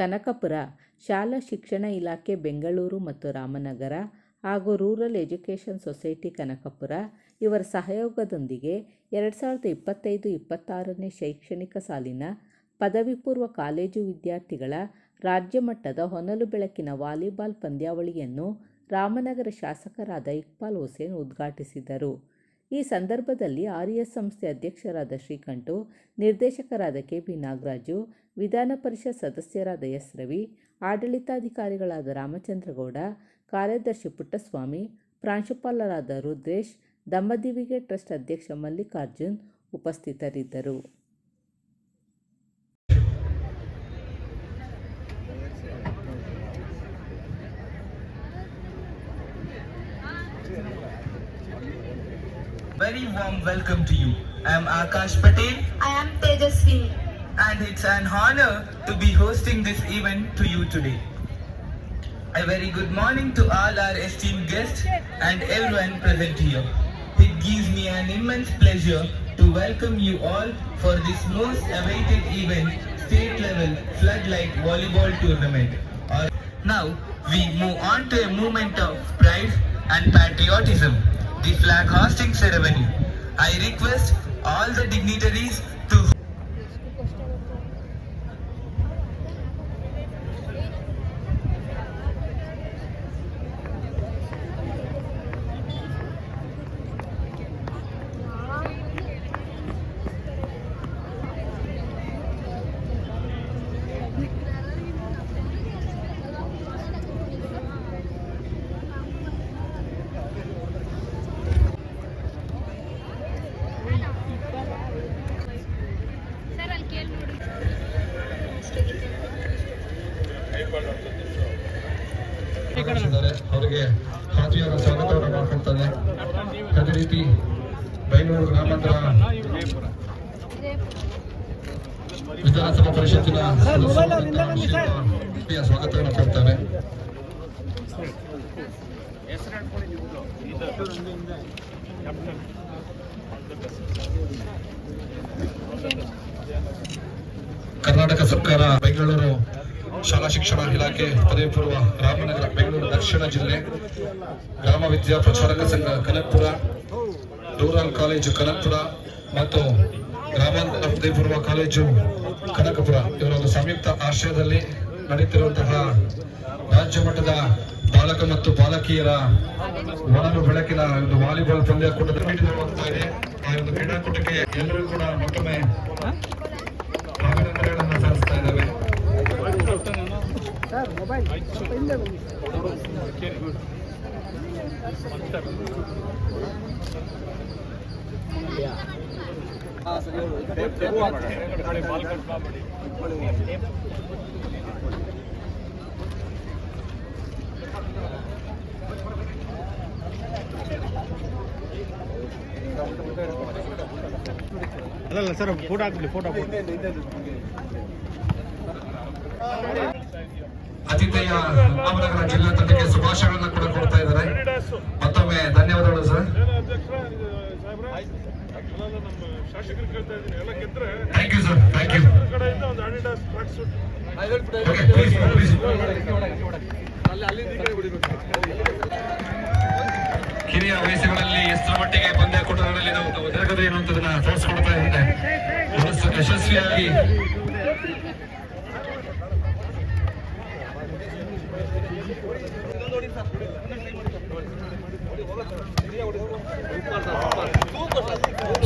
ಕನಕಪುರ ಶಾಲಾ ಶಿಕ್ಷಣ ಇಲಾಖೆ ಬೆಂಗಳೂರು ಮತ್ತು ರಾಮನಗರ ಹಾಗೂ ರೂರಲ್ ಎಜುಕೇಷನ್ ಸೊಸೈಟಿ ಕನಕಪುರ ಇವರ ಸಹಯೋಗದೊಂದಿಗೆ ಎರಡು ಸಾವಿರದ ಇಪ್ಪತ್ತೈದು ಇಪ್ಪತ್ತಾರನೇ ಶೈಕ್ಷಣಿಕ ಸಾಲಿನ ಪದವಿ ಪೂರ್ವ ಕಾಲೇಜು ವಿದ್ಯಾರ್ಥಿಗಳ ರಾಜ್ಯ ಮಟ್ಟದ ಹೊನಲು ಬೆಳಕಿನ ವಾಲಿಬಾಲ್ ಪಂದ್ಯಾವಳಿಯನ್ನು ರಾಮನಗರ ಶಾಸಕರಾದ ಇಕ್ಬಾಲ್ ಹುಸೇನ್ ಉದ್ಘಾಟಿಸಿದರು. ಈ ಸಂದರ್ಭದಲ್ಲಿ ಆರ್ ಸಂಸ್ಥೆ ಅಧ್ಯಕ್ಷರಾದ ಶ್ರೀಕಂಠು, ನಿರ್ದೇಶಕರಾದ ಕೆ ಬಿ ನಾಗರಾಜು, ವಿಧಾನ ಪರಿಷತ್ ಸದಸ್ಯರಾದ ಎಸ್ ರವಿ, ಆಡಳಿತಾಧಿಕಾರಿಗಳಾದ ರಾಮಚಂದ್ರಗೌಡ, ಕಾರ್ಯದರ್ಶಿ ಪುಟ್ಟಸ್ವಾಮಿ, ಪ್ರಾಂಶುಪಾಲರಾದ ರುದ್ರೇಶ್ ದಮ್ಮದಿವಿಗೆ ಟ್ರಸ್ಟ್ ಅಧ್ಯಕ್ಷ ಮಲ್ಲಿಕಾರ್ಜುನ್ ಉಪಸ್ಥಿತರಿದ್ದರು. Very warm welcome to you. I am Akash Patel I am Tejaswini. and it's an honor to be hosting this event to you today. A very good morning to all our esteemed guests and everyone present here. It gives me an immense pleasure to welcome you all for this most awaited event, state level floodlight volleyball tournament. Now we move on to a moment of pride and patriotism, the flag hosting ceremony. I request all the dignitaries ವಿಧಾನಸಭಾ ಪರಿಷತ್ತಿನ ಸ್ವಾಗತವನ್ನು ಕೊಡ್ತಾರೆ ಕರ್ನಾಟಕ ಸರ್ಕಾರ ಬೆಂಗಳೂರು ಶಾಲಾ ಶಿಕ್ಷಣ ಇಲಾಖೆ ಪದವಿ ಪೂರ್ವ ರಾಮನಗರ ಬೆಂಗಳೂರು ದಕ್ಷಿಣ ಜಿಲ್ಲೆ ಗ್ರಾಮ ವಿದ್ಯಾ ಪ್ರಚಾರಕ ಸಂಘ ಕನಕ್ಪುರ ರೂರಲ್ ಕಾಲೇಜು ಕನಕ್ಪುರ ಮತ್ತು ಗ್ರಾಮಾಂತರ ಪದವಿಪೂರ್ವ ಕಾಲೇಜು ಕನಕಪುರ. ಇವರ ಒಂದು ಸಂಯುಕ್ತ ಆಶ್ರಯದಲ್ಲಿ ನಡೆಯುತ್ತಿರುವಂತಹ ರಾಜ್ಯ ಮಟ್ಟದ ಬಾಲಕ ಮತ್ತು ಬಾಲಕಿಯರ ಒಣಲು ಬೆಳಕಿನ ಒಂದು ವಾಲಿಬಾಲ್ ಪಂದ್ಯಾಕೂಟದ ಹೋಗ್ತಾ ಇದೆ. ಆ ಒಂದು ಕ್ರೀಡಾಕೂಟಕ್ಕೆ ಎಲ್ಲರೂ ಕೂಡ ಮತ್ತೊಮ್ಮೆ ಅಭಿನಂದನೆಗಳನ್ನು ಸಲ್ಲಿಸ್ತಾ ಇದ್ದೇವೆ. ಅಲ್ಲಲ್ಲ ಸರ್ ಫೋಟೋ ಹಾಕ್ಲಿ ಫೋಟೋ ಆತಿಥೇಯ ರಾಮನಗರ ಜಿಲ್ಲಾ ತಂಡಕ್ಕೆ ಶುಭಾಶಯಗಳನ್ನ ಕೂಡ ಕೊಡ್ತಾ ಇದ್ದಾರೆ ಮತ್ತೊಮ್ಮೆ ಧನ್ಯವಾದಗಳು ಸರ್ ಶಾಸಕರು ಕೇಳ್ತಾ ಇದ್ದೀನಿ. ಎಲ್ಲ ಗೆದ್ರೆ thank you sir thank you ಕಡೆಯಿಂದ ಒಂದು ಅಡಿಡಾಸ್ ಟ್ರಾಕ್ ಸೂಟ್ ಕಿರಿಯ ವಯಸ್ಸುಗಳಲ್ಲಿ ಎಷ್ಟರ ಮಟ್ಟಿಗೆ ಪಂದ್ಯ ಕೊಟ್ಟದಲ್ಲಿ ನಾವು ಜರುಗದೆ ಅನ್ನುವಂಥದ್ದನ್ನ ತೋರಿಸ್ಕೊಡ್ತಾ ಇದ್ದೆ ಯಶಸ್ವಿಯಾಗಿ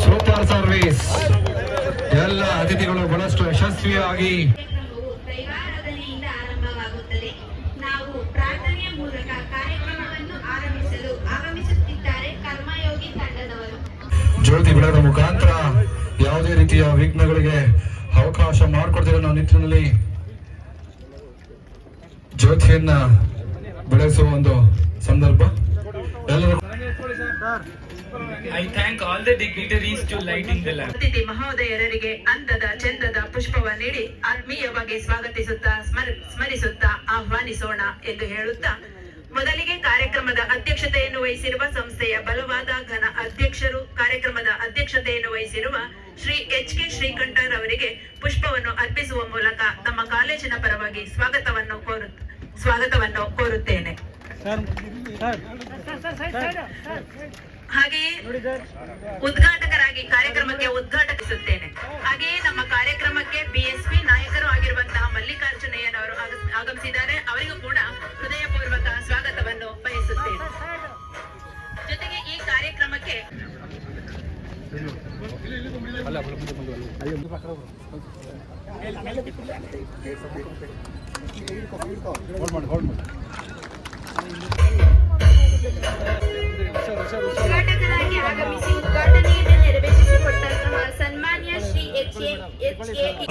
ಸೂಪರ್ ಸರ್ವಿಸ್ ಎಲ್ಲ ಅತಿಥಿಗಳು ಬಹಳಷ್ಟು ಯಶಸ್ವಿಯಾಗಿ. ಜ್ಯೋತಿ ಬೆಳೆದ ಮುಖಾಂತರ ಯಾವುದೇ ರೀತಿಯ ವಿಘ್ನಗಳಿಗೆ ಅವಕಾಶ ಮಾಡಿಕೊಡ್ತಿರೋ ನಾವು ನಿಟ್ಟಿನಲ್ಲಿ ಜ್ಯೋತಿಯನ್ನ ಬೆಳೆಸುವ ಒಂದು ಸಂದರ್ಭ. ಎಲ್ಲರೂ thank all the dignitaries to lighting the lamp. ಅತಿಥಿ ಮಹೋದಯರಿಗೆ ಅಂದದ ಚಂದದ ಪುಷ್ಪವ ನೀಡಿ ಆತ್ಮೀಯವಾಗಿ ಸ್ವಾಗತಿಸುತ್ತಾ ಸ್ಮರ- ಸ್ಮರಿಸುತ್ತಾ ಆಹ್ವಾನಿಸೋಣ ಎಂದು ಹೇಳುತ್ತಾ, ಮೊದಲಿಗೆ ಕಾರ್ಯಕ್ರಮದ ಅಧ್ಯಕ್ಷತೆಯನ್ನು ವಹಿಸಿರುವ ಸಂಸ್ಥೆಯ ಬಲವಾದ ಘನ ಅಧ್ಯಕ್ಷರು, ಕಾರ್ಯಕ್ರಮದ ಅಧ್ಯಕ್ಷತೆಯನ್ನು ವಹಿಸಿರುವ ಶ್ರೀ ಎಚ್ ಕೆ ಶ್ರೀಕಂಠರವರಿಗೆ ಪುಷ್ಪವನ್ನು ಅರ್ಪಿಸುವ ಮೂಲಕ ತಮ್ಮ ಕಾಲೇಜಿನ ಪರವಾಗಿ ಸ್ವಾಗತವನ್ನು ಕೋರು, ಸ್ವಾಗತವನ್ನು ಕೋರುತ್ತೇನೆ ಹಾಗೆಯೇ ಉದ್ಘಾಟಕರಾಗಿ ಕಾರ್ಯಕ್ರಮಕ್ಕೆ ಉದ್ಘಾಟಿಸುತ್ತೇನೆ ಹಾಗೆಯೇ ನಮ್ಮ ಕಾರ್ಯಕ್ರಮಕ್ಕೆ ಬಿಎಸ್ಪಿ ನಾಯಕರು ಆಗಿರುವಂತಹ ಮಲ್ಲಿಕಾರ್ಜುನಯ್ಯನವರು ಆಗಮಿಸಿದ್ದಾರೆ ಅವರಿಗೂ ಕೂಡ ಹೃದಯಪೂರ್ವಕ ಸ್ವಾಗತವನ್ನು ಬಯಸುತ್ತೇನೆ ಜೊತೆಗೆ ಈ ಕಾರ್ಯಕ್ರಮಕ್ಕೆ ಉದ್ಘಾಟಕರಾಗಿ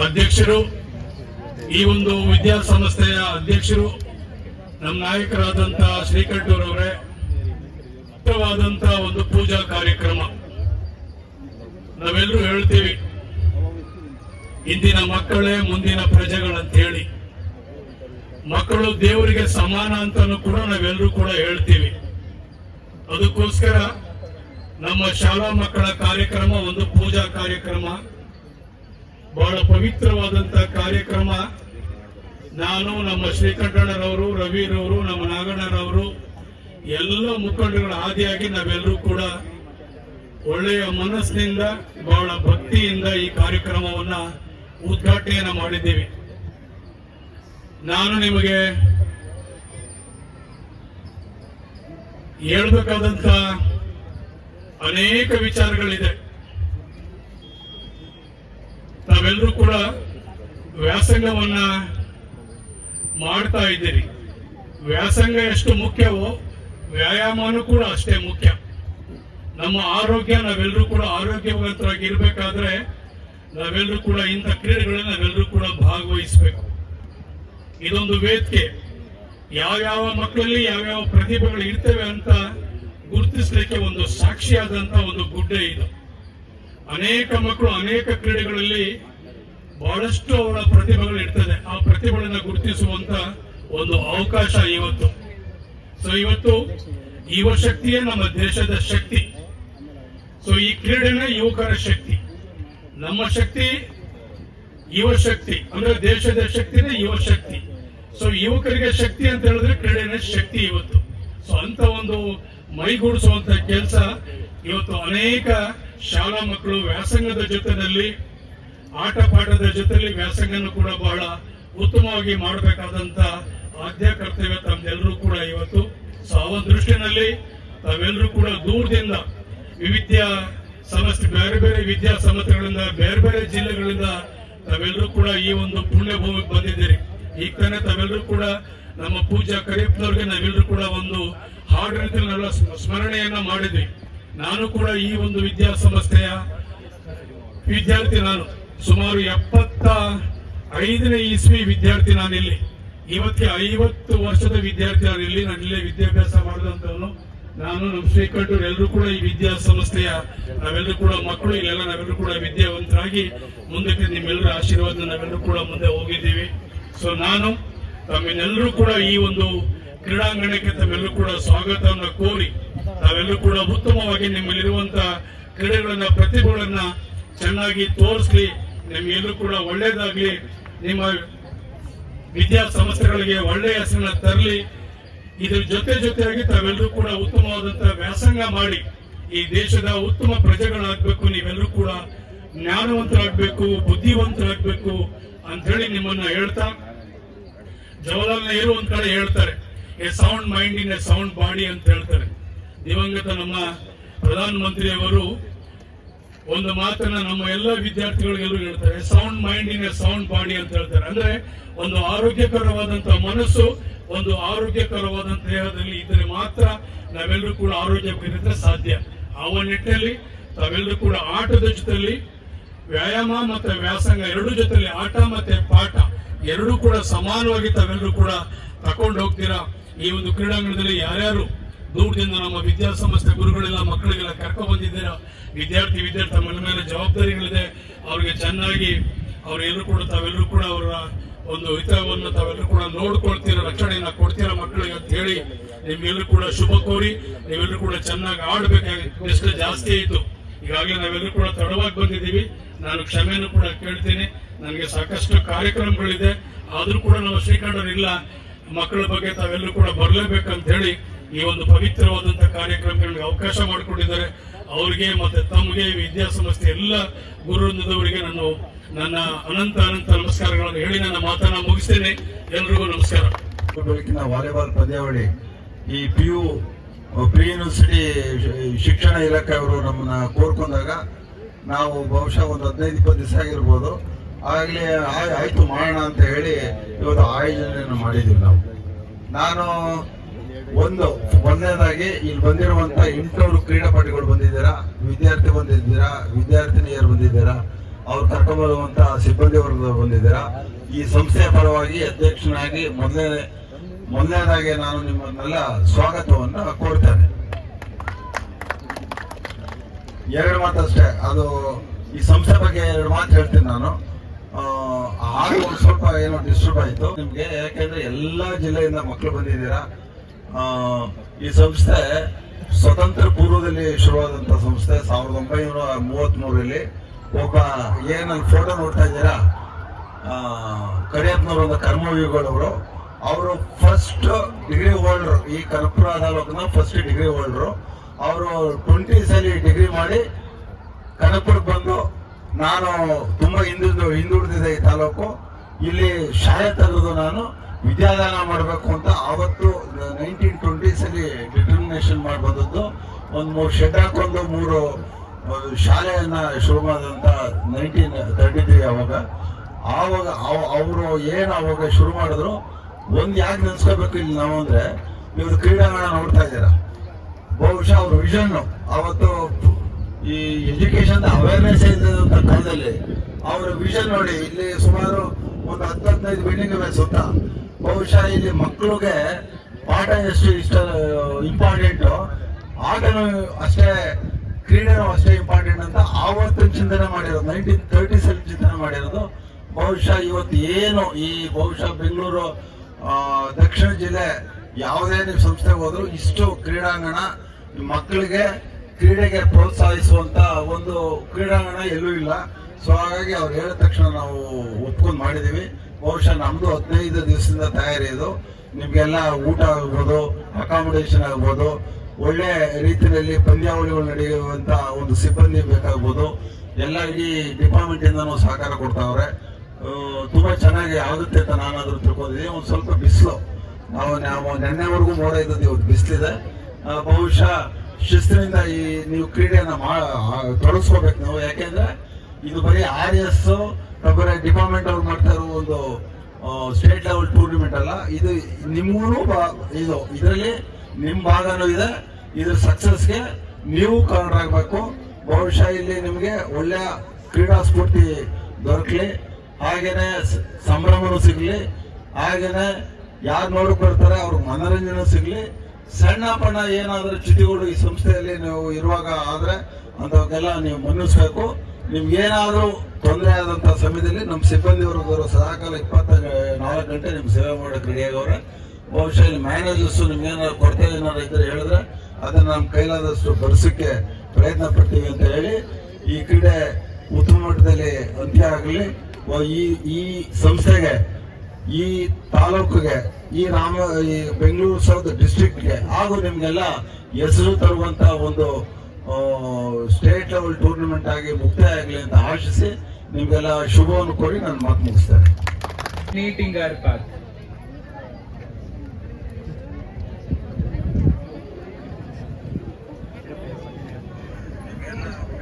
ಅಧ್ಯಕ್ಷರು, ಈ ಒಂದು ವಿದ್ಯಾಸಂಸ್ಥೆಯ ಅಧ್ಯಕ್ಷರು, ನಮ್ಮ ನಾಯಕರಾದಂತ ಶ್ರೀಕಂಠೂರ್ ಅವರೇ ಮುಖ್ಯವಾದಂತ ಒಂದು ಪೂಜಾ ಕಾರ್ಯಕ್ರಮ. ನಾವೆಲ್ಲರೂ ಹೇಳ್ತೀವಿ, ಇಂದಿನ ಮಕ್ಕಳೇ ಮುಂದಿನ ಪ್ರಜೆಗಳಂತ ಹೇಳಿ ಮಕ್ಕಳು ದೇವರಿಗೆ ಸಮಾನ ಅಂತಾನು ಕೂಡ ನಾವೆಲ್ಲರೂ ಕೂಡ ಹೇಳ್ತೀವಿ. ಅದಕ್ಕೋಸ್ಕರ ನಮ್ಮ ಶಾಲಾ ಮಕ್ಕಳ ಕಾರ್ಯಕ್ರಮ ಒಂದು ಪೂಜಾ ಕಾರ್ಯಕ್ರಮ. ಬಹಳ ಪವಿತ್ರವಾದಂತ ಕಾರ್ಯಕ್ರಮ. ನಾನು ನಮ್ಮ ಶ್ರೀಕಂಠಣ್ಣರವರು, ರವಿರವರು, ನಮ್ಮ ನಾಗಣ್ಣರವರು, ಎಲ್ಲ ಮುಖಂಡಗಳ ಆದಿಯಾಗಿ ನಾವೆಲ್ಲರೂ ಕೂಡ ಒಳ್ಳೆಯ ಮನಸ್ಸಿನಿಂದ, ಬಹಳ ಭಕ್ತಿಯಿಂದ ಈ ಕಾರ್ಯಕ್ರಮವನ್ನ ಉದ್ಘಾಟನೆಯನ್ನು ಮಾಡಿದ್ದೀವಿ. ನಾನು ನಿಮಗೆ ಹೇಳ್ಬೇಕಾದಂತ ಅನೇಕ ವಿಚಾರಗಳಿದೆ. ತಾವೆಲ್ಲರೂ ಕೂಡ ವ್ಯಾಸಂಗವನ್ನ ಮಾಡ್ತಾ ಇದ್ದೀರಿ. ವ್ಯಾಸಂಗ ಎಷ್ಟು ಮುಖ್ಯವೋ, ವ್ಯಾಯಾಮನೂ ಕೂಡ ಅಷ್ಟೇ ಮುಖ್ಯ. ನಮ್ಮ ಆರೋಗ್ಯ, ನಾವೆಲ್ಲರೂ ಕೂಡ ಆರೋಗ್ಯವಂತರಾಗಿ ಇರಬೇಕಾದ್ರೆ ನಾವೆಲ್ಲರೂ ಕೂಡ ಇಂಥ ಕ್ರೀಡೆಗಳಲ್ಲಿ ನಾವೆಲ್ಲರೂ ಕೂಡ ಭಾಗವಹಿಸಬೇಕು. ಇದೊಂದು ವೇದಿಕೆ. ಯಾವ್ಯಾವ ಮಕ್ಕಳಲ್ಲಿ ಯಾವ್ಯಾವ ಪ್ರತಿಭೆಗಳು ಇರ್ತವೆ ಅಂತ ಗುರುತಿಸಲಿಕ್ಕೆ ಒಂದು ಸಾಕ್ಷಿಯಾದಂತ ಒಂದು ಗುಡ್ಡೆ ಇದು. ಅನೇಕ ಮಕ್ಕಳು ಅನೇಕ ಕ್ರೀಡೆಗಳಲ್ಲಿ ಬಹಳಷ್ಟು ಅವರ ಪ್ರತಿಭೆಗಳು ಇರ್ತದೆ. ಆ ಪ್ರತಿಭೆಗಳನ್ನ ಗುರುತಿಸುವಂತ ಒಂದು ಅವಕಾಶ ಇವತ್ತು. ಸೊ ಇವತ್ತು ಯುವ ಶಕ್ತಿಯೇ ನಮ್ಮ ದೇಶದ ಶಕ್ತಿ. ಸೊ ಈ ಕ್ರೀಡೆನೇ ಯುವಕರ ಶಕ್ತಿ. ನಮ್ಮ ಶಕ್ತಿ ಯುವ ಶಕ್ತಿ. ಅಂದ್ರೆ ದೇಶದ ಶಕ್ತಿನೇ ಯುವ ಶಕ್ತಿ. ಸೊ ಯುವಕರಿಗೆ ಶಕ್ತಿ ಅಂತ ಹೇಳಿದ್ರೆ ಕ್ರೀಡೆನೇ ಶಕ್ತಿ ಇವತ್ತು. ಸೊ ಅಂತ ಒಂದು ಮೈಗೂಡಿಸುವಂತ ಕೆಲಸ ಇವತ್ತು ಅನೇಕ ಶಾಲಾ ಮಕ್ಕಳು ವ್ಯಾಸಂಗದ ಜೊತೆಯಲ್ಲಿ ಆಟ ಪಾಠದ ಜೊತೆಯಲ್ಲಿ ವ್ಯಾಸಂಗನ ಕೂಡ ಬಹಳ ಉತ್ತಮವಾಗಿ ಮಾಡಬೇಕಾದಂತ ಆದ್ಯ ಕರ್ತವ್ಯ ತಮ್ಮೆಲ್ಲರೂ ಕೂಡ ಇವತ್ತು. ಸೊ ದೃಷ್ಟಿನಲ್ಲಿ ತಾವೆಲ್ಲರೂ ಕೂಡ ದೂರದಿಂದ ವಿವಿಧ ಸಮಸ್ಯೆ, ಬೇರೆ ಬೇರೆ ವಿದ್ಯಾ ಸಮಸ್ಯೆಗಳಿಂದ, ಬೇರೆ ಬೇರೆ ಜಿಲ್ಲೆಗಳಿಂದ ತಾವೆಲ್ಲರೂ ಕೂಡ ಈ ಒಂದು ಪುಣ್ಯ ಭೂಮಿಗೆ ಬಂದಿದ್ದೀರಿ. ಈಗ ತಾನೇ ತಾವೆಲ್ಲರೂ ಕೂಡ ನಮ್ಮ ಪೂಜಾ ಕರಿಯಪ್ಪನವ್ರಿಗೆ ನಾವೆಲ್ಲರೂ ಕೂಡ ಒಂದು ಹಾಡು ರೀತಿಯಲ್ಲೆಲ್ಲ ಸ್ಮರಣೆಯನ್ನ ಮಾಡಿದ್ವಿ. ನಾನು ಕೂಡ ಈ ಒಂದು ವಿದ್ಯಾ ಸಂಸ್ಥೆಯ ವಿದ್ಯಾರ್ಥಿ ನಾನು. ಸುಮಾರು ಎಪ್ಪತ್ತ ಐದನೇ ಇಸ್ವಿ ವಿದ್ಯಾರ್ಥಿ ನಾನಿಲ್ಲಿ. ಇವತ್ತಿಗೆ ಐವತ್ತು ವರ್ಷದ ವಿದ್ಯಾರ್ಥಿ ನಾನಿಲ್ಲಿ. ನನ್ನಲ್ಲಿ ವಿದ್ಯಾಭ್ಯಾಸ ಮಾಡಿದಂಥವನು ನಾನು ನಮ್ಮ ಶ್ರೀಕಂಠರು ಎಲ್ಲರೂ ಕೂಡ ಈ ವಿದ್ಯಾ ಸಂಸ್ಥೆಯ ನಾವೆಲ್ಲರೂ ಕೂಡ ಮಕ್ಕಳು, ಇಲ್ಲೆಲ್ಲ ನಾವೆಲ್ಲರೂ ಕೂಡ ವಿದ್ಯಾವಂತರಾಗಿ ಮುಂದಕ್ಕೆ ನಿಮ್ಮೆಲ್ಲರ ಆಶೀರ್ವಾದ ನಾವೆಲ್ಲರೂ ಕೂಡ ಮುಂದೆ ಹೋಗಿದ್ದೀವಿ. ಸೊ ನಾನು ತಮ್ಮನ್ನೆಲ್ಲರೂ ಕೂಡ ಈ ಒಂದು ಕ್ರೀಡಾಂಗಣಕ್ಕೆ ತಮ್ಮೆಲ್ಲರೂ ಕೂಡ ಸ್ವಾಗತವನ್ನು ಕೋರಿ ತಾವೆಲ್ಲರೂ ಕೂಡ ಉತ್ತಮವಾಗಿ ನಿಮ್ಮಲ್ಲಿರುವಂತಹ ಕ್ರೀಡೆಗಳನ್ನ, ಪ್ರತಿಭೆಗಳನ್ನ ಚೆನ್ನಾಗಿ ತೋರಿಸ್ಲಿ ನಿಮ್ಗೆಲ್ಲರೂ ಕೂಡ ಒಳ್ಳೇದಾಗ್ಲಿ. ನಿಮ್ಮ ವಿದ್ಯಾ ಸಂಸ್ಥೆಗಳಿಗೆ ಒಳ್ಳೆಯ ಹೆಸರನ್ನ ತರಲಿ. ಇದ್ರ ಜೊತೆ ಜೊತೆಯಾಗಿ ತಾವೆಲ್ಲರೂ ಕೂಡ ಉತ್ತಮವಾದಂತಹ ವ್ಯಾಸಂಗ ಮಾಡಿ. ಈ ದೇಶದ ಉತ್ತಮ ಪ್ರಜೆಗಳಾಗಬೇಕು, ನೀವೆಲ್ಲರೂ ಕೂಡ ಜ್ಞಾನವಂತರಾಗಬೇಕು, ಬುದ್ಧಿವಂತರಾಗಬೇಕು ಅಂತ ಹೇಳಿ ನಿಮ್ಮನ್ನ ಹೇಳ್ತಾ, ಜವಾಹರ್ಲಾಲ್ ನೆಹರು ಒಂದ್ ಕಡೆ ಹೇಳ್ತಾರೆ, a sound mind in a sound body ಅಂತ ಹೇಳ್ತಾರೆ. ದಿವಂಗತ ನಮ್ಮ ಪ್ರಧಾನಮಂತ್ರಿಯವರು ಒಂದು ಮಾತನ್ನ ನಮ್ಮ ಎಲ್ಲ ವಿದ್ಯಾರ್ಥಿಗಳಿಗೆಲ್ಲರೂ ಹೇಳ್ತಾರೆ. Sound mind in a sound body ಅಂತ ಹೇಳ್ತಾರೆ. ಅಂದ್ರೆ ಒಂದು ಆರೋಗ್ಯಕರವಾದಂತಹ ಮನಸ್ಸು, ಒಂದು ಆರೋಗ್ಯಕರವಾದಂತಹ ದೇಹದಲ್ಲಿ ಇದ್ರೆ ಮಾತ್ರ ನಾವೆಲ್ಲರೂ ಕೂಡ ಆರೋಗ್ಯ ಬೀರಿದ್ರೆ ಸಾಧ್ಯ. ಆ ನಿಟ್ಟಿನಲ್ಲಿ ತಾವೆಲ್ಲರೂ ಕೂಡ ಆಟದ ಜೊತೆಯಲ್ಲಿ ವ್ಯಾಯಾಮ ಮತ್ತೆ ವ್ಯಾಸಂಗ ಎರಡು ಜೊತೆಯಲ್ಲಿ ಆಟ ಮತ್ತೆ ಪಾಠ ಎರಡೂ ಕೂಡ ಸಮಾನವಾಗಿ ತಾವೆಲ್ಲರೂ ಕೂಡ ತಕೊಂಡು ಹೋಗ್ತೀರಾ? ಈ ಒಂದು ಕ್ರೀಡಾಂಗಣದಲ್ಲಿ ಯಾರ್ಯಾರು ದೂರದಿಂದ ನಮ್ಮ ವಿದ್ಯಾಸಂಸ್ಥೆ ಗುರುಗಳೆಲ್ಲ ಮಕ್ಕಳಿಗೆಲ್ಲ ಕರ್ಕೊಂಡು ಬಂದಿದ್ದೀರಾ? ವಿದ್ಯಾರ್ಥಿ ವಿದ್ಯಾರ್ಥಿ ಮನ ಮೇಲೆ ಜವಾಬ್ದಾರಿಗಳಿದೆ. ಅವ್ರಿಗೆ ಚೆನ್ನಾಗಿ ಅವರೆಲ್ಲರೂ ಕೂಡ ತಾವೆಲ್ಲರೂ ಕೂಡ ಅವರ ಒಂದು ಹಿತವನ್ನು ತಾವೆಲ್ಲರೂ ಕೂಡ ನೋಡ್ಕೊಳ್ತೀರ, ರಕ್ಷಣೆಯನ್ನ ಕೊಡ್ತೀರ ಮಕ್ಕಳಿಗೆ ಅಂತ ಹೇಳಿ ನಿಮ್ಗೆಲ್ಲರೂ ಕೂಡ ಶುಭ ಕೋರಿ, ನೀವೆಲ್ಲರೂ ಕೂಡ ಚೆನ್ನಾಗಿ ಆಡ್ಬೇಕಾಗಿ ಎಷ್ಟು ಜಾಸ್ತಿ ಆಯಿತು. ಈಗಾಗಲೇ ನಾವೆಲ್ಲರೂ ಕೂಡ ತಡವಾಗಿ ಬಂದಿದ್ದೀವಿ. ನಾನು ಕ್ಷಮೆಯನ್ನು ಕೂಡ ಕೇಳ್ತೀನಿ. ನನಗೆ ಸಾಕಷ್ಟು ಕಾರ್ಯಕ್ರಮಗಳಿದೆ. ಆದರೂ ಕೂಡ ನಾವು ಶ್ರೀಕಂಠರಿಲ್ಲ ಮಕ್ಕಳ ಬಗ್ಗೆ ತಾವೆಲ್ಲರೂ ಕೂಡ ಬರಲೇಬೇಕಂತ ಹೇಳಿ ಈ ಒಂದು ಪವಿತ್ರವಾದಂತಹ ಕಾರ್ಯಕ್ರಮಕ್ಕೆ ಅವಕಾಶ ಮಾಡಿಕೊಟ್ಟಿದ್ದಾರೆ. ಅವರಿಗೆ ಮತ್ತೆ ತಮಗೆ ವಿದ್ಯಾಸಂಸ್ಥೆ ಎಲ್ಲ ಗುರುವೃಂದದವರಿಗೆ ನಾನು ನನ್ನ ಅನಂತ ಅನಂತ ನಮಸ್ಕಾರಗಳನ್ನು ಹೇಳಿ ನನ್ನ ಮಾತನ್ನ ಮುಗಿಸ್ತೇನೆ. ಎಲ್ರಿಗೂ ನಮಸ್ಕಾರ. ಬೆಳಕಿನ ವಾಲಿಬಾಲ್ ಪಂದ್ಯಾವಳಿ. ಈ ಪಿ ಯು ಪ್ರಿ ಯೂನಿವರ್ಸಿಟಿ ಶಿಕ್ಷಣ ಇಲಾಖೆ ಅವರು ನಮ್ಮನ್ನ ಕೋರ್ಕೊಂಡಾಗ ನಾವು ಬಹುಶಃ ಒಂದು ಹದಿನೈದು, ಇಪ್ಪತ್ತು ದಿವಸ ಆಗಿರ್ಬೋದು. ಆಗಲೇ ಆಯ್ತು ಮಾಡೋಣ ಅಂತ ಹೇಳಿ ಇವತ್ತು ಆಯೋಜನೆಯನ್ನು ಮಾಡಿದ್ದೀವಿ ನಾವು. ನಾನು ಒಂದು, ಒಂದನೇದಾಗಿ ಇಲ್ಲಿ ಬಂದಿರುವಂತ ಎಂಟುನೂರು ಕ್ರೀಡಾಪಟುಗಳು ಬಂದಿದ್ದೀರಾ? ವಿದ್ಯಾರ್ಥಿ ಬಂದಿದ್ದೀರಾ? ವಿದ್ಯಾರ್ಥಿನಿಯರು ಬಂದಿದ್ದೀರಾ? ಅವ್ರು ಕರ್ಕೊಂಡ್ಬರುವಂತ ಸಿಬ್ಬಂದಿ ವರ್ಗದವರು ಬಂದಿದ್ದೀರಾ? ಈ ಸಂಸ್ಥೆಯ ಪರವಾಗಿ ಅಧ್ಯಕ್ಷನಾಗಿ ಮೊದಲನೇ ಮೊದಲನೇದಾಗಿ ನಾನು ನಿಮ್ಮನ್ನೆಲ್ಲ ಸ್ವಾಗತವನ್ನ ಕೋರ್ತೇನೆ. ಎರಡು ಮಾತಷ್ಟೇ ಅದು ಈ ಸಂಸ್ಥೆ ಬಗ್ಗೆ ಎರಡು ಮಾತು ಹೇಳ್ತೀನಿ ನಾನು. ಆಗ ಒಂದು ಸ್ವಲ್ಪ ಏನೋ ಡಿಸ್ಟರ್ಬ್ ಆಯ್ತು ನಿಮ್ಗೆ. ಯಾಕೆಂದ್ರೆ ಎಲ್ಲಾ ಜಿಲ್ಲೆಯಿಂದ ಮಕ್ಕಳು ಬಂದಿದ್ದೀರಾ? ಈ ಸಂಸ್ಥೆ ಸ್ವತಂತ್ರ ಪೂರ್ವದಲ್ಲಿ ಶುರುವಾದಂತ ಸಂಸ್ಥೆ ಸಾವಿರದ ಒಂಬೈನೂರ ಮೂವತ್ತ್ ಮೂರರಲ್ಲಿ ಒಬ್ಬ ಏನಲ್ಲಿ ಫೋಟೋ ನೋಡ್ತಾ ಇದ್ದೀರಾ? ಕರಿಯಪ್ಪನವರು ಕರ್ಮವಿಗಳವರು ಅವರು ಫಸ್ಟ್ ಡಿಗ್ರಿ ಹೋಲ್ಡರ್ ಈ ಕರ್ಪುರ ತಾಲೂಕಿನ ಫಸ್ಟ್ ಡಿಗ್ರಿ ಹೋಲ್ಡ್ರು ಅವರು ಟ್ವೆಂಟಿ ಸಲ ಡಿಗ್ರಿ ಮಾಡಿ ಕನಕಪುರಕ್ಕೆ ಬಂದು ನಾನು ತುಂಬಾ ಹಿಂದುಳಿದು ಹಿಂದುಳಿದಿದೆ ಈ ತಾಲೂಕು. ಇಲ್ಲಿ ಶಾಲೆ ತೆಗೆದು ನಾನು ವಿದ್ಯಾದಾನ ಮಾಡಬೇಕು ಅಂತ ಆವತ್ತು ನೈನ್ಟೀನ್ ಟ್ವೆಂಟೀಸಲ್ಲಿ ಡಿಟರ್ಮಿನೇಷನ್ ಮಾಡಿ ಬಂದದ್ದು ಒಂದು ಮೂರು ಶೆಡ್ ಹಾಕೊಂಡು ಮೂರು ಶಾಲೆಯನ್ನು ಶುರು ಮಾಡಿದಂತ ನೈನ್ಟೀನ್ ತರ್ಟಿ ತ್ರೀ ಅವಾಗ. ಆವಾಗ ಅವರು ಏನು ಅವಾಗ ಶುರು ಮಾಡಿದ್ರು, ಒಂದ್ ಯಾಕೆ ನೆನ್ಸ್ಕೋಬೇಕು ಇಲ್ಲಿ ನಾವು ಅಂದ್ರೆ ನೀವು ಕ್ರೀಡಾಂಗಣ ನೋಡ್ತಾ ಇದ್ದೀರಾ. ಬಹುಶಃ ಅವ್ರ ವಿಷನ್ ಅವತ್ತು ಈ ಎಜುಕೇಶನ್ ಅವೇರ್ನೆಸ್ ಇದ್ದಂಥ ಕಾಲದಲ್ಲಿ ಅವರ ವಿಷನ್ ನೋಡಿ ಇಲ್ಲಿ ಸುಮಾರು ಒಂದು ಹತ್ತು ಹದಿನೈದು ಬಿಲ್ಡಿಂಗ್ ಸುತ್ತ. ಬಹುಶಃ ಇಲ್ಲಿ ಮಕ್ಕಳಿಗೆ ಪಾಠ ಎಷ್ಟು ಇಷ್ಟ ಇಂಪಾರ್ಟೆಂಟ್ ಆಟನೂ ಅಷ್ಟೇ ಕ್ರೀಡೆನೂ ಅಷ್ಟೇ ಇಂಪಾರ್ಟೆಂಟ್ ಅಂತ ಆವತ್ತು ಚಿಂತನೆ ಮಾಡಿರೋದು ನೈನ್ಟೀನ್ ತರ್ಟೀಸಲ್ಲಿ ಚಿಂತನೆ ಮಾಡಿರೋದು. ಬಹುಶಃ ಇವತ್ತು ಏನು ಈ, ಬಹುಶಃ ಬೆಂಗಳೂರು ದಕ್ಷಿಣ ಜಿಲ್ಲೆ ಯಾವುದೇ ನೀವು ಸಂಸ್ಥೆಗೆ ಹೋದ್ರು ಇಷ್ಟು ಕ್ರೀಡಾಂಗಣ ಮಕ್ಕಳಿಗೆ ಕ್ರೀಡೆಗೆ ಪ್ರೋತ್ಸಾಹಿಸುವಂತ ಒಂದು ಕ್ರೀಡಾಂಗಣ ಎಲ್ಲೂ ಇಲ್ಲ. ಸೊ ಹಾಗಾಗಿ ಅವ್ರು ಹೇಳಿದ ತಕ್ಷಣ ನಾವು ಒಪ್ಕೊಂಡು ಮಾಡಿದೀವಿ ಬಹುಶಃ ನಮ್ದು ಹದಿನೈದು ದಿವಸದಿಂದ ತಯಾರಿ ಇದು. ನಿಮ್ಗೆಲ್ಲ ಊಟ ಆಗ್ಬೋದು ಅಕಾಮಿಡೇಷನ್ ಆಗ್ಬೋದು, ಒಳ್ಳೆ ರೀತಿಯಲ್ಲಿ ಪಂದ್ಯಾವಳಿಗಳು ನಡೆಯುವಂತ ಒಂದು ಸಿಬ್ಬಂದಿ ಬೇಕಾಗ್ಬೋದು. ಎಲ್ಲ ಇಡೀ ಡಿಪಾರ್ಟ್ಮೆಂಟ್ ಇಂದನೂ ಸಹಕಾರ ಕೊಡ್ತಾವ್ರೆ. ತುಂಬಾ ಚೆನ್ನಾಗಿ ಆಗುತ್ತೆ ಅಂತ ನಾನಾದ್ರೂ ತಿಳ್ಕೊಂಡಿದ್ದೀನಿ. ಒಂದು ಸ್ವಲ್ಪ ಬಿಸಿಲು. ನಾವು ನಾವು ನೆನ್ನೆವರೆಗೂ ಮೋಡ ಇದ್ದದ್ದು ಇವತ್ತು ಬಿಸಿಲಿದೆ. ಬಹುಶಃ ಶಿಸ್ತಿನಿಂದ ಈ ನೀವು ಕ್ರೀಡೆಯನ್ನ ಮಾ ತೊಡಗಿಸ್ಕೋಬೇಕು ನಾವು. ಯಾಕೆಂದ್ರೆ ಇದು ಬರೀ ಆರ್ ಎಸ್ ಬರೀ ಡಿಪಾರ್ಟ್ಮೆಂಟ್ ಅವ್ರು ಮಾಡ್ತಾ ಇರೋ ಒಂದು ಸ್ಟೇಟ್ ಲೆವೆಲ್ ಟೂರ್ನಿಮೆಂಟ್ ಅಲ್ಲ, ಇದು ನಿಮಗೂ ಇದು, ಇದರಲ್ಲಿ ನಿಮ್ಮ ಭಾಗನೂ ಇದೆ, ಇದ್ರ ಸಕ್ಸಸ್ಗೆ ನೀವು ಕಾರಣರಾಗಬೇಕು. ಬಹುಶಃ ಇಲ್ಲಿ ನಿಮಗೆ ಒಳ್ಳೆಯ ಕ್ರೀಡಾ ಸ್ಫೂರ್ತಿ ದೊರಕಲಿ, ಹಾಗೇನೆ ಸಂಭ್ರಮನು ಸಿಗ್ಲಿ, ಹಾಗೇನೆ ಯಾರು ನೋಡಕ್ ಬರ್ತಾರೆ ಅವ್ರಿಗೆ ಮನೋರಂಜನೆ ಸಿಗಲಿ. ಸಣ್ಣ ಪಣ್ಣ ಏನಾದರೂ ಚ್ಯುತಿಗಳು ಈ ಸಂಸ್ಥೆಯಲ್ಲಿ ನೀವು ಇರುವಾಗ ಆದ್ರೆ ಅಂಥವಕ್ಕೆಲ್ಲ ನೀವು ಮನ್ನಿಸ್ಬೇಕು. ನಿಮ್ಗೆ ಏನಾದ್ರೂ ತೊಂದರೆ ಆದಂತ ಸಮಯದಲ್ಲಿ ನಮ್ಮ ಸಿಬ್ಬಂದಿ ವರ್ಗದವರು ಸದಾಕಾಲ ಇಪ್ಪತ್ತ ನಾಲ್ಕು ಗಂಟೆ ನಿಮ್ ಸೇವೆ ಮಾಡಕ್ ರೆಡಿಯಾಗವ್ರೆ ಬಹುಶಃ ಮ್ಯಾನೇಜರ್ಸ್ ನಿಮ್ಗೆ ಏನಾದ್ರು ಕೊರತೆ ಏನಾದ್ರು ಇದ್ರೆ ಹೇಳಿದ್ರೆ ಅದನ್ನ ನಮ್ಮ ಕೈಲಾದಷ್ಟು ಬರ್ಸಕ್ಕೆ ಪ್ರಯತ್ನ ಪಡ್ತೀವಿ ಅಂತ ಹೇಳಿ ಈ ಕ್ರೀಡೆ ಉತ್ತಮ ಮಟ್ಟದಲ್ಲಿ ಅಂತ್ಯ ಆಗಲಿ. ಈ ಈ ಸಂಸ್ಥೆಗೆ, ಈ ತಾಲೂಕಿಗೆ, ಈ ರಾಮ, ಈ ಬೆಂಗಳೂರು ಸೌತ್ ಡಿಸ್ಟ್ರಿಕ್ಟ್ಗೆ ಹಾಗೂ ನಿಮಗೆಲ್ಲ ಹೆಸರು ತರುವಂತ ಒಂದು ಸ್ಟೇಟ್ ಲೆವೆಲ್ ಟೂರ್ನಮೆಂಟ್ ಆಗಿ ಮುಕ್ತಾಯ ಆಗಲಿ ಅಂತ ಆಶಿಸಿ ನಿಮಗೆಲ್ಲ ಶುಭವನ್ನು ಕೋರಿ ನಾನು ಮಾತು ಮುಗಿಸ್ತಾರೆ ನೀಟಿಂಗ್ ಆರ್.